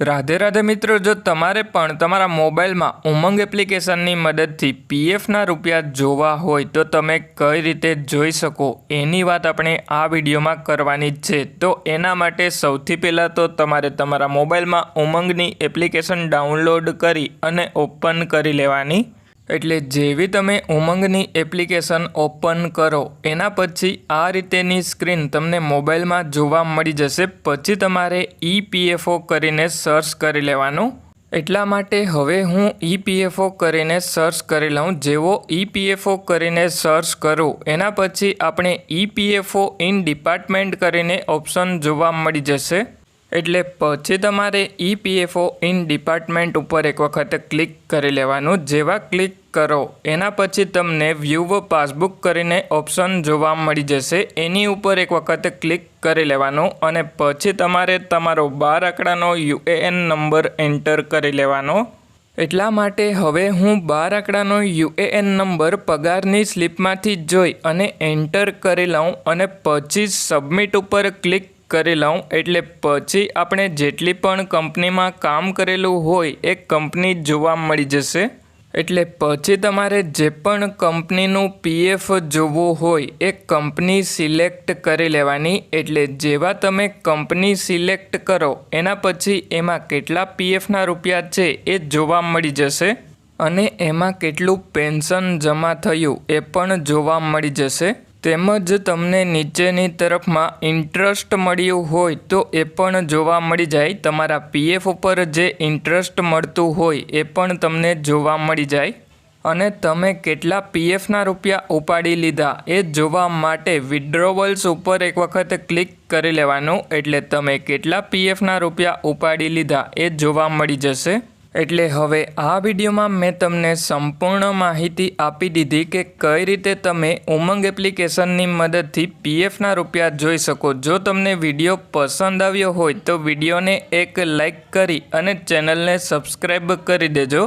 રાધે રાધે મિત્રો, જો તમારે પણ તમારા મોબાઈલમાં ઉમંગ એપ્લિકેશનની મદદથી પીએફના રૂપિયા જોવા હોય, તો તમે કઈ રીતે જોઈ શકો? એની વાત આપણે આ વિડીયોમાં કરવાની જ છે. તો એના માટે સૌથી પહેલાં તો તમારે તમારા મોબાઈલમાં ઉમંગની એપ્લિકેશન ડાઉનલોડ કરી અને ઓપન કરી લેવાની એટલે જેવી તમે ઉમંગની એપ્લિકેશન ઓપન કરો, એના પછી આ રીતેની સ્ક્રીન તમને મોબાઈલમાં જોવા મળી જશે. પછી તમારે ઈપીએફઓ કરીને સર્ચ કરી લેવાનું. એટલા માટે હવે હું ઈપીએફઓ કરીને સર્ચ કરી લઉં. જેવો ઈપીએફઓ કરીને સર્ચ કરું, એના પછી આપણે ઈપીએફઓ ઇન ડિપાર્ટમેન્ટ કરીને ઓપ્શન જોવા મળી જશે. એટલે પછી તમારે ઈપીએફઓ ઇન ડિપાર્ટમેન્ટ ઉપર એક વખત ક્લિક કરી લેવાનું. જેવા ક્લિક કરો, એના પછી તમને વ્યૂ પાસબુક કરીને ઓપ્શન જોવા મળી જશે. એની ઉપર એક વખત ક્લિક કરી લેવાનું અને પછી તમારે તમારો બાર આંકડાનો યુએએન નંબર એન્ટર કરી લેવાનો. એટલા માટે હવે હું બાર આંકડાનો યુએએન નંબર પગારની સ્લિપમાંથી જોઈ અને એન્ટર કરી લઉં અને પછી સબમિટ ઉપર ક્લિક કરી લઉં, એટલે પછી આપણે જેટલી પણ કંપનીમાં કામ કરેલું હોય, એ કંપની જોવા મળી જશે. એટલે પછી તમારે જે પણ કંપનીનું પીએફ જોવું હોય, એ કંપની સિલેક્ટ કરી લેવાની. એટલે જેવા તમે કંપની સિલેક્ટ કરો, એના પછી એમાં કેટલા પીએફના રૂપિયા છે, એ જોવા મળી જશે. અને એમાં કેટલું પેન્શન જમા થયું, એ પણ જોવા મળી જશે. તેમજ તમને નીચેની તરફમાં ઇન્ટરેસ્ટ મળ્યું હોય તો એ પણ જોવા મળી જાય. તમારા પીએફ ઉપર જે ઇન્ટરેસ્ટ મળતું હોય એ પણ તમને જોવા મળી જાય. અને તમે કેટલા પીએફના રૂપિયા ઉપાડી લીધા એ જોવા માટે વિડ્રોવલ્સ ઉપર એક વખત ક્લિક કરી લેવાનું. એટલે તમે કેટલા પીએફના રૂપિયા ઉપાડી લીધા એ જોવા મળી જશે. એટલે હવે આ વિડીયોમાં મેં તમને સંપૂર્ણ માહિતી આપી દીધી કે કઈ રીતે તમે ઉમંગ એપ્લિકેશનની મદદથી પીએફના રૂપિયા જોઈ શકો. જો તમને વીડિયો પસંદ આવ્યો હોય તો વિડીયોને એક લાઈક કરી અને ચેનલને સબસ્ક્રાઈબ કરી દેજો.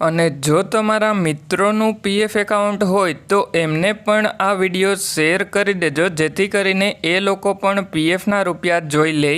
અને જો તમારા મિત્રોનું પીએફ એકાઉન્ટ હોય તો એમને પણ આ વીડિયો શેર કરી દેજો, જેથી કરીને એ લોકો પણ પીએફના રૂપિયા જોઈ લે.